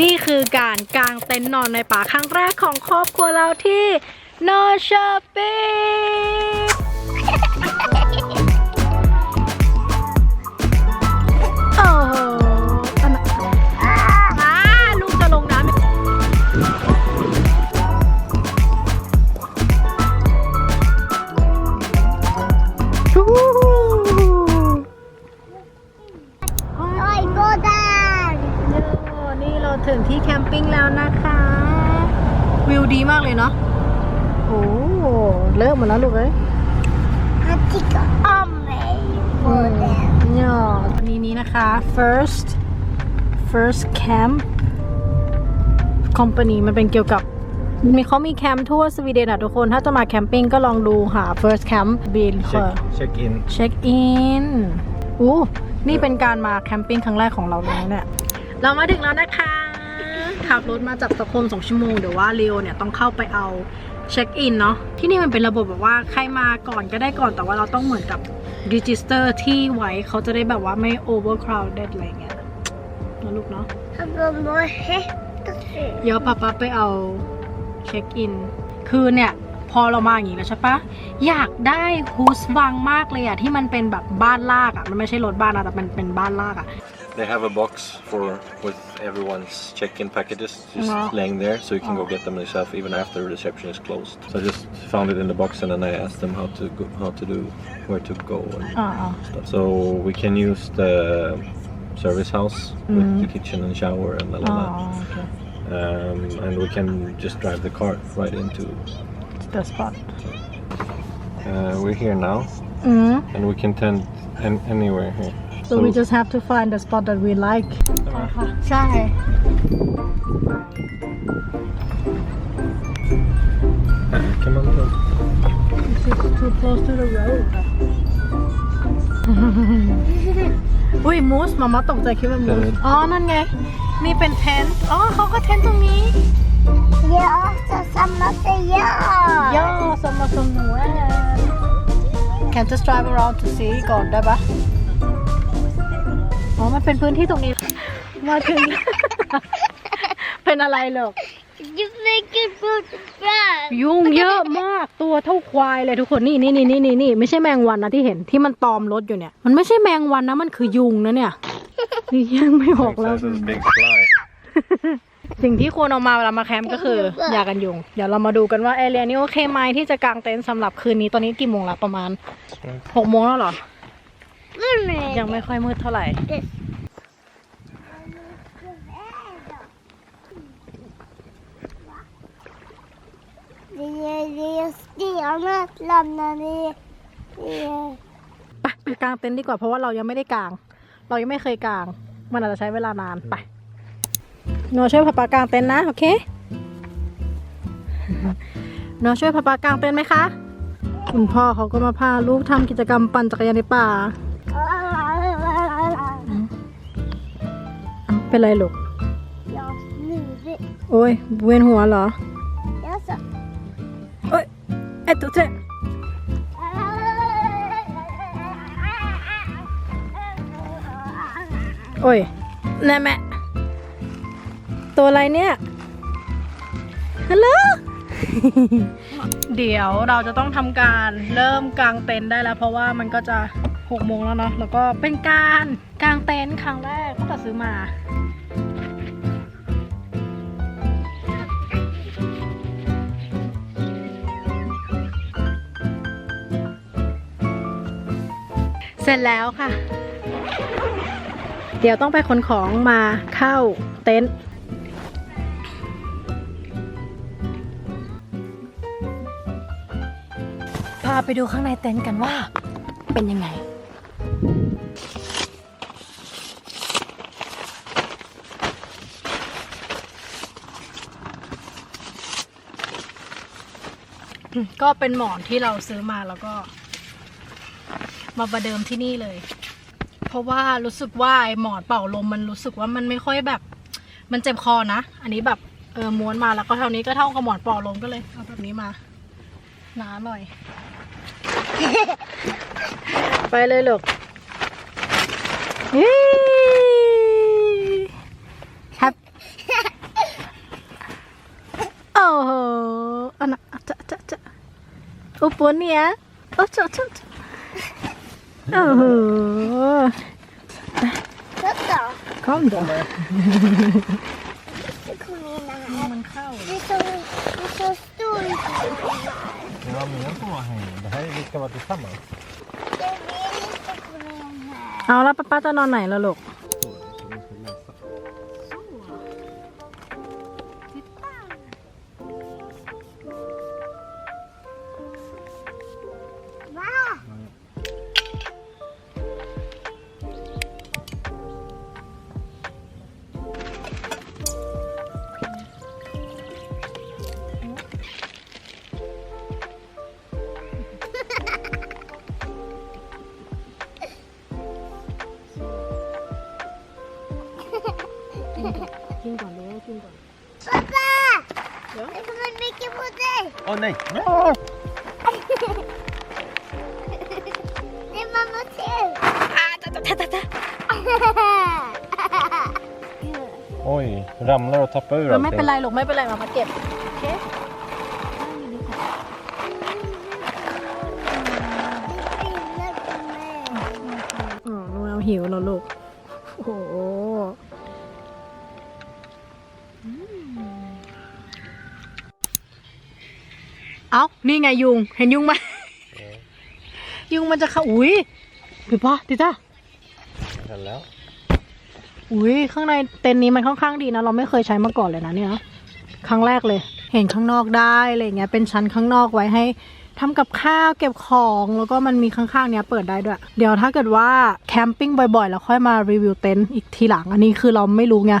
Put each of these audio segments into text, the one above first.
นี่คือการกางเต็นท์นอนในป่าครั้งแรกของครอบครัวเราที่โนชอปิโนี่เราถึงที่แคมปิ้งแล้วนะคะ วิวดีมากเลยเนาะโอ้เริ่มหมดแล้วลูกเอ้ยฮัตติก็อ้อมเลยโกดังเนี่ยวันนี้นี้นะคะ first first camp company มันเป็นเกี่ยวกับมีเขามีแคมป์ทั่วสวีเดนอะทุกคน ถ้าจะมาแคมปิ้งก็ลองดูหา first camp บิน Check, check in. เช็คอินอู้นี่เป็นการมาแคมปิ้งครั้งแรกของเราเลยนะเนี่ย เรามาถึงแล้วนะคะ ขับรถมาจากสตอกโฮล์มสองชั่วโมงเดี๋ยวว่าเรียวเนี่ยต้องเข้าไปเอาเช็คอินเนาะที่นี่มันเป็นระบบแบบว่าใครมาก่อนก็ได้ก่อนแต่ว่าเราต้องเหมือนกับรีจิสเตอร์ที่ไว้เขาจะได้แบบว่าไม่ overcrowded อะไรเงี้ยนะลูกเนาะฮัลโหลโมเฮตุสิเดี๋ยวป๊าป๊าไปเอาเช็คอิน คือเนี่ยพอเรามาอย่างนี้แล้วใช่ปะอยากได้ฮูสวังมากเลยอะที่มันเป็นแบบบ้านลากอะมันไม่ใช่รถบ้านนะแต่มันเป็นบ้านลากอะ They have a box for with everyone's check-in packages just wow. laying there, so you can go oh. get them yourself even after the reception is closed. So I just found it in the box and then I asked them how to go, how to do where to go and uh-huh. stuff. So we can use the service house mm-hmm. with the mm-hmm. kitchen and shower and la la oh, um, and we can just drive the car right into the spot. Uh, we're here now, mm-hmm. and we can tend anywhere here so we just have to find the spot that we like ใช่ Uh, come on, come on. It's too close to the road อุ้ยมูสมามาตกใจคิดว่ามูส อ๋อ นั่นไง นี่เป็นเทนท์อ๋อเขาก็เทนท์ตรงนี้ เยอะจะสมัครเยอะ ย่อสมสมวน Can just drive around to see ก่อนได้ปะ อ๋อ มันเป็นพื้นที่ตรงนี้ มาถึง เป็นอะไรหรอกยูไม่กินฟูดบ้ายุงเยอะมากตัวเท่าควายเลยทุกคนนี่นี่นี่นี่นี่นี่ไม่ใช่แมงวันนะที่เห็นที่มันตอมรถอยู่เนี่ย มันไม่ใช่แมงวันนะมันคือยุงนะเนี่ยนี่ยังไม่ออกแล้ว Says it's a big fly. สิ่งที่ควรเอามาเวลามาแคมป์ก็คือยากันยุง เดี๋ยวเรามาดูกันว่าเอเรียนี้โอเคไหมที่จะกางเต็นท์สำหรับคืนนี้ตอนนี้กี่โมงแล้วประมาณหกโมงแล้วเหรอ ไม่เหมือนยังไม่ค่อยมืดเท่าไหร่เรียเรียสตีอนาลำนาเรียเรียไปไปกางเต็นท์ดีกว่าเพราะว่าเรายังไม่ได้กาง เรายังไม่เคยกาง มันอาจจะใช้เวลานานไปโนช่วยพาปากางเต็นท์นะโอเคโนช่วยพาปากางเต็นท์ไหมคะ คุณพ่อเขาก็มาพาลูกทำกิจกรรมปั่นจักรยานในป่า เป็นไรลูกยอดหนึ่งสิโอ้ยเวียนหัวเหรอยอดสองเอ้ยเอ็ดตุ๊เจโอ้ยแน่แม่ตัวอะไรเนี่ยฮัลโหลเดี๋ยวเราจะต้องทำการเริ่มกางเต็นท์ได้แล้ว เพราะว่ามันก็จะ หกโมงแล้วเนาะแล้วก็เป็นการกางเต็นท์ครั้งแรกตั้งแต่ซื้อมาเสร็จแล้วค่ะ เดี๋ยวต้องไปขนของมาเข้าเต็นท์พาไปดูข้างในเต็นท์กันว่าเป็นยังไง ก็เป็นหมอนที่เราซื้อมาแล้วก็ มาประเดิมที่นี่เลย เพราะว่ารู้สึกว่าไอหมอนเป่าลมมันรู้สึกว่ามันไม่ค่อยแบบ มันเจ็บคอนะ อันนี้แบบเออม้วนมาแล้วก็เท่านี้ก็เท่ากับหมอนเป่าลมก็เลยเอาแบบนี้มาหนาหน่อย ไปเลยลูกเฮ้ย Hap- โอ้โหอันน่ะจะจะจะ อุปเนี่ยโอ้จะจะจะโอ้โห ちょっと calm down これな มันเข้า でそのでそストーリー Ja, men jag får vara här. Det här, vi ska vara tillsammans. で見えるところやな เอาแล้วป้าป้าจะนอนไหนล่ะลูก O nej! Ja. Det är mamma till! Oj, ramlar och tappar ur ไม่เป็นไรลูกไม่เป็นไรมามาเก็บ โอ้คเราหิวแล้วลูก โอ้ เอานี่ไงยุง เห็นยุงไหมยุงมันจะเข้าอุ้ยหรือปะติต้า Hello. อุ้ยข้างในเต็นท์นี้มันค่อนข้างดีนะ เราไม่เคยใช้มาก่อนเลยนะเนี่ยครั้งแรกเลย เห็นข้างนอกได้อะไรเงี้ย เป็นชั้นข้างนอกไว้ให้ทำกับข้าวเก็บของแล้วก็มันมีข้างๆเนี้ยเปิดได้ด้วย เดี๋ยวถ้าเกิดว่าแคมปิ้งบ่อยๆ แล้วค่อยมารีวิวเต็นท์อีกทีหลัง อันนี้คือเราไม่รู้ไง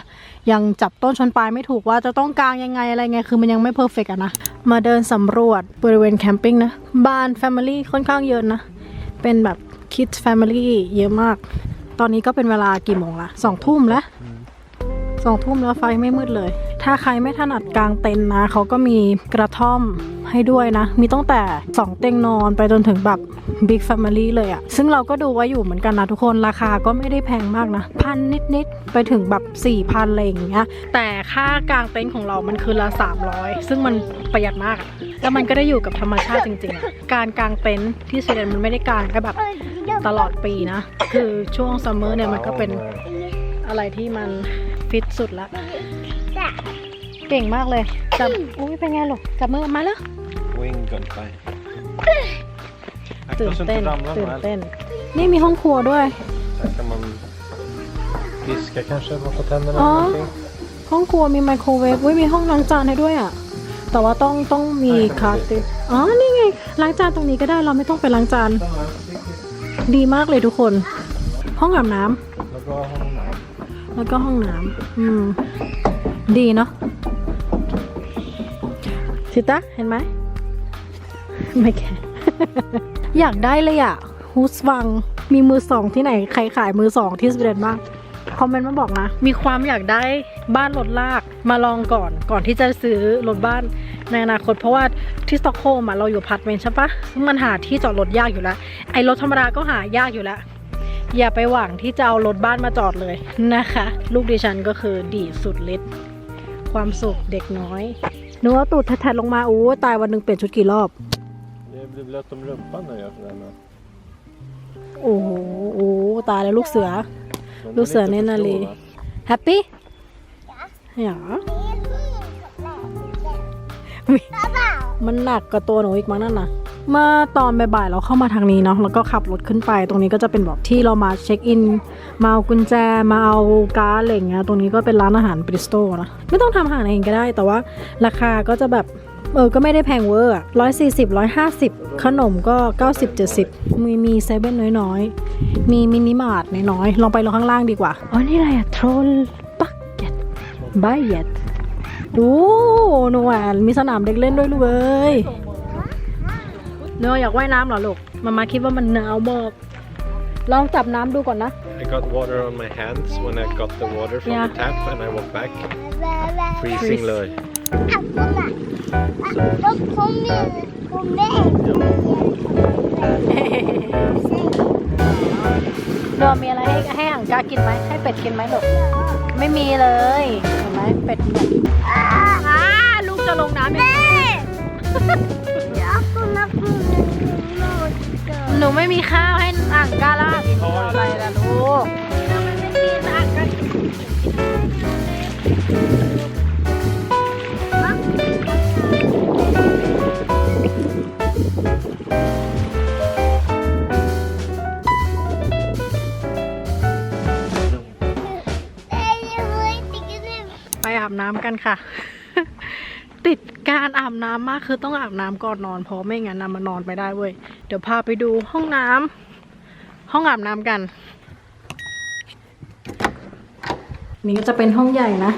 ยังจับต้นชนปลายไม่ถูกว่าจะต้องกางยังไงอะไรไงคือมันยังไม่เพอร์เฟกอะนะ มาเดินสำรวจบริเวณแคมปิ้งนะ บ้านแฟมิลี่ค่อนข้างเยอะนะ เป็นแบบคิดแฟมิลี่เยอะมาก ตอนนี้ก็เป็นเวลากี่โมงละสองทุ่มแล้วสองทุ่มแล้วไฟไม่มืดเลย ถ้าใครไม่ถนัดกลางเต็นท์นะเขาก็มีกระท่อมให้ด้วยนะ มีตั้งแต่ 2 เตียงนอนไปจนถึงแบบ Big Family เลยอะซึ่งเราก็ดูไว้อยู่เหมือนกันนะทุกคนราคาก็ไม่ได้แพงมากนะ พันนิดๆ ไปถึงแบบ4พันอะไรอย่างเงี้ย แต่ค่ากลางเต็นท์ของเรามันคือละ 300 ซึ่งมันประหยัดมากอะแล้วมันก็ได้อยู่กับธรรมชาติจริงๆ การกางเต็นท์ที่สวีเดนมันไม่ได้กางแค่แบบตลอดปีนะ คือช่วงซัมเมอร์เนี่ยมันก็เป็นอะไรที่มันฟิตสุดละ เก่งมากเลยจับอุ้ยเป็นไงลูกจับมือมาแล้ว Wing gunfly. ตื่น Akta så เต้น inte ramlar ตื่น med. เต้น นี่มีห้องครัวด้วย Där kan man fiska kanske, borsta tänderna Ja. eller någonting. ห้องครัวมีไมโครเวฟอุ้ยมีห้องล้างจานให้ด้วยอะ แต่ว่าต้องต้องมีคาร์ติดอ๋อ นี่ไง ล้างจานตรงนี้ก็ได้เราไม่ต้องไปล้างจาน ดีมากเลยทุกคน ห้องอาบน้ำ Och då har man med. แล้วก็ห้องน้ำอืม ดีเนาะ ชิตาเห็นไหมไม่แค่ อยากได้เลยอะฮูสวังมีมือสองที่ไหนใครขายมือสองที่สวีเดนบ้างคอมเมนต์มาบอกนะ มีความอยากได้บ้านรถลากมาลองก่อนก่อนที่จะซื้อรถบ้านในอนาคต เพราะว่าที่สต็อกโฮล์มอะเราอยู่พาร์ทเมนต์ใช่ปะซึ่งมันหาที่จอดรถยากอยู่แล้ว ไอ้รถธรรมดาก็หายากอยู่แล้ว อย่าไปหวังที่จะเอารถบ้านมาจอดเลยนะคะ ลูกดิฉันก็คือดีสุดฤทธิ์ความสุขเด็กน้อย หนูเอาตูดแทะๆลงมาโอ้ตายวันหนึ่งเปลี่ยนชุดกี่รอบ Det blir blött om rumpan när jag gör sådär med. โอ้โหโอ้ตายแล้วลูกเสือ Men Då den ser inte ni när förstår, li- va? แฮปปี้อย่ามันหนักกว่าตัวหนูอีกมั้งนั่นนะ เมื่อตอนบ่ายๆเราเข้ามาทางนี้เนาะแล้วก็ขับรถขึ้นไป ตรงนี้ก็จะเป็นแบบที่เรามาเช็คอิน มาเอากุญแจมาเอาการ์ดอะไรอย่างเงี้ยตรงนี้ก็เป็นร้านอาหารบริสโตนะไม่ต้องทำอาหารเองก็ได้ แต่ว่าราคาก็จะแบบเออก็ไม่ได้แพงเวอร์ร้อยสี่สิบร้อยห้าสิบขนมก็เก้าสิบเจ็ดสิบมีมีเซเว่นน้อยๆ มีมินิมาร์ทน้อยๆ ลองไปลงข้างล่างดีกว่า อ๋อ นี่อะไรอะโทรลบักเก็ตบายเย็ตโอ้หนูแหวนมีสนามเด็กเล่นด้วยลูกเอ้ย เนยอยากว่ายน้ำเหรอลูกมามาคิดว่ามันหนาวมากลองจับน้ำดูก่อนนะ I got water on my hands when I got the water from Yeah. the tap and I walked back. Freezing löj. kom med, kom med. เดี๋ยวมีอะไรให้ให้หังกากินไหมให้เป็ดกินไหมลูกไม่มีเลยเห็นไหมเป็ดอยากกินอ่าลูกจะลงน้ำยังไง Aku ไม่มีข้าวให้อ่างกาล่ะอะไรล่ะลูกไปอาบน้ำกันค่ะ ติด การอาบน้ำมากคือต้องอาบน้ำก่อนนอนเพราะไม่งั้นนะมันนอนไม่ได้เว้ยเดี๋ยวพาไปดูห้องน้ำห้องอาบน้ำกันนี่ก็จะเป็นห้องใหญ่นะ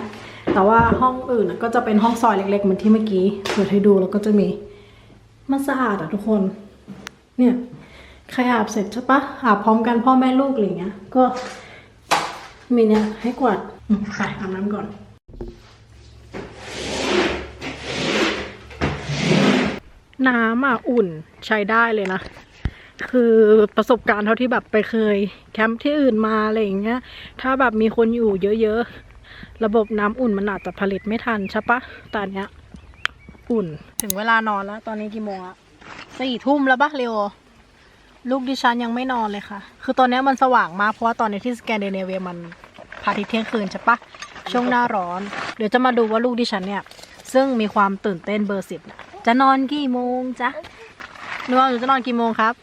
แต่ว่าห้องอื่นนะก็จะเป็นห้องซอยเล็กๆเหมือนที่เมื่อกี้เปิดให้ดูแล้วก็จะมีมันสะอาดอะทุกคน เนี่ยใครอาบเสร็จใช่ปะอาบพร้อมกันพ่อแม่ลูกอะไรเงี้ย ก็มีเนี่ยให้กวาดอืมไปอาบน้ำก่อน น้ำอะอุ่นใช้ได้เลยนะ คือประสบการณ์เท่าที่แบบไปเคย แคมป์ที่อื่นมาอะไรอย่างเงี้ย ถ้าแบบมีคนอยู่เยอะๆ ระบบน้ำอุ่นมันอาจจะผลิตไม่ทันใช่ปะตอนเนี้ย อุ่น ถึงเวลานอนแล้ว ตอนนี้กี่โมงอะสี่ทุ่มแล้วปะเร็วลูกดิฉันยังไม่นอนเลยค่ะ คือตอนเนี้ยมันสว่างมาก เพราะว่าตอนนี้ที่สแกนดิเนเวียมันพาทิตเที่ยงคืนใช่ปะช่วงหน้าร้อน เดี๋ยวจะมาดูว่าลูกดิฉันเนี่ย ซึ่งมีความตื่นเต้นเบอร์สิบ จะนอนกี่โมงจ๊ะหนูว่าหนูจะนอนกี่โมงครับ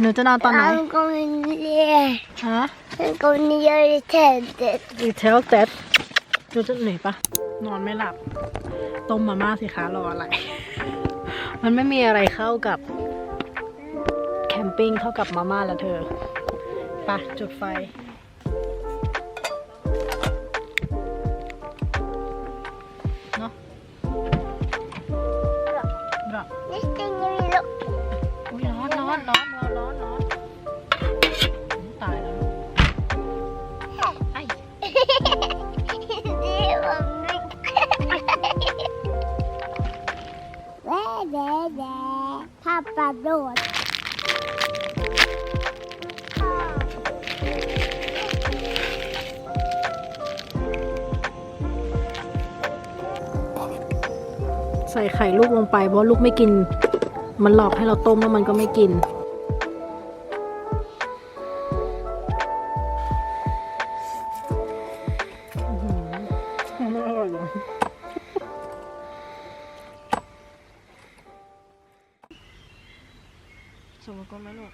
หนูจะนอนตอนไหน I'm going there. ฮะ I'm going near the tent. ดีเทลเต็ดหนูจะเหนื่อยปะนอนไม่หลับ ต้มมาม่าสิคะรออะไร มันไม่มีอะไรเข้ากับ แคมปิ้งเท่ากับมาม่าแล้วเธอไปะจุดไฟ ด ใส่ไข่ลูกลงไป เพราะลูกไม่กิน มันหลอกให้เราต้มแล้วมันก็ไม่กินอื้อหือมันอร่อยว่ะสมกันไหมลูก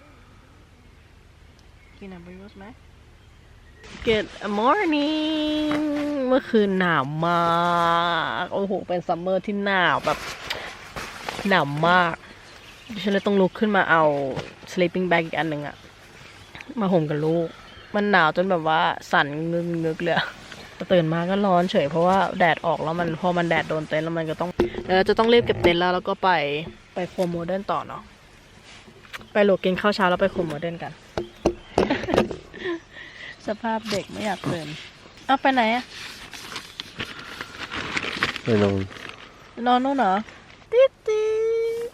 กินอะบริวสไหม Good morning เมื่อคืนหนาวมากโอ้โหเป็นซัมเมอร์ที่หนาวแบบหนาวมากฉันเลยต้องลุกขึ้นมาเอา sleeping bag อีกอันหนึ่งอะมาห่มกับลูก มันหนาวจนแบบว่าสั่นงึกงึกเลยตื่นมาก็ร้อนเฉยเพราะว่าแดดออกแล้วมันพอมันแดดโดนเต็นท์แล้วมันก็ต้องเดี๋ยวเราจะต้องรีบเก็บเต็นท์แล้วแล้วก็ไปไปโคมโมเดิร์นต่อเนาะไปโหลดกินข้าวเช้าแล้วไปโคมโมเดิร์นกัน สภาพเด็กไม่อยากตื่นเอาไปไหนอะ I know. นอนนู่นเหรอติ๊ดติ๊ด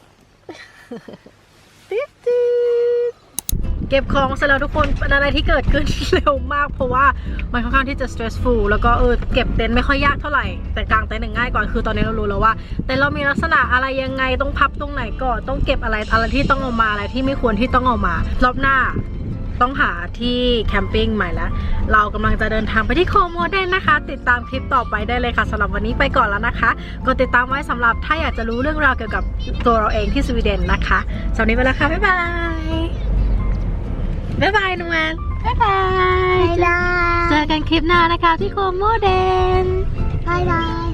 ติ๊ดติ๊ดเก็บของเสร็จแล้วทุกคนเป็นอะไรที่เกิดขึ้นเร็วมาก เพราะว่ามันค่อนข้างที่จะ stressful แล้วก็เออเก็บเต็นท์ไม่ค่อยยากเท่าไหร่ แต่กางเต็นท์เนี่ยง่ายกว่าคือตอนนี้เรารู้แล้วว่า แต่เรามีลักษณะอะไรยังไงต้องพับตรงไหนก่อนต้องเก็บอะไรอะไรที่ต้องเอามาอะไรที่ไม่ควรที่ต้องเอามารอบหน้า ต้องหาที่แคมปิ้งใหม่แล้ว เรากำลังจะเดินทางไปที่โคโมเดนนะคะ ติดตามคลิปต่อไปได้เลยค่ะสำหรับวันนี้ไปก่อนแล้วนะคะกดติดตามไว้สำหรับถ้าอยากจะรู้เรื่องราวเกี่ยวกับตัวเราเองที่สวีเดนนะคะสำหรับวันนี้ไปแล้วค่ะบ๊ายบายบ๊ายบายนุแมนบ๊ายบาย Bye เจอกันคลิปหน้านะคะที่โคโมเดน bye. Bye bye.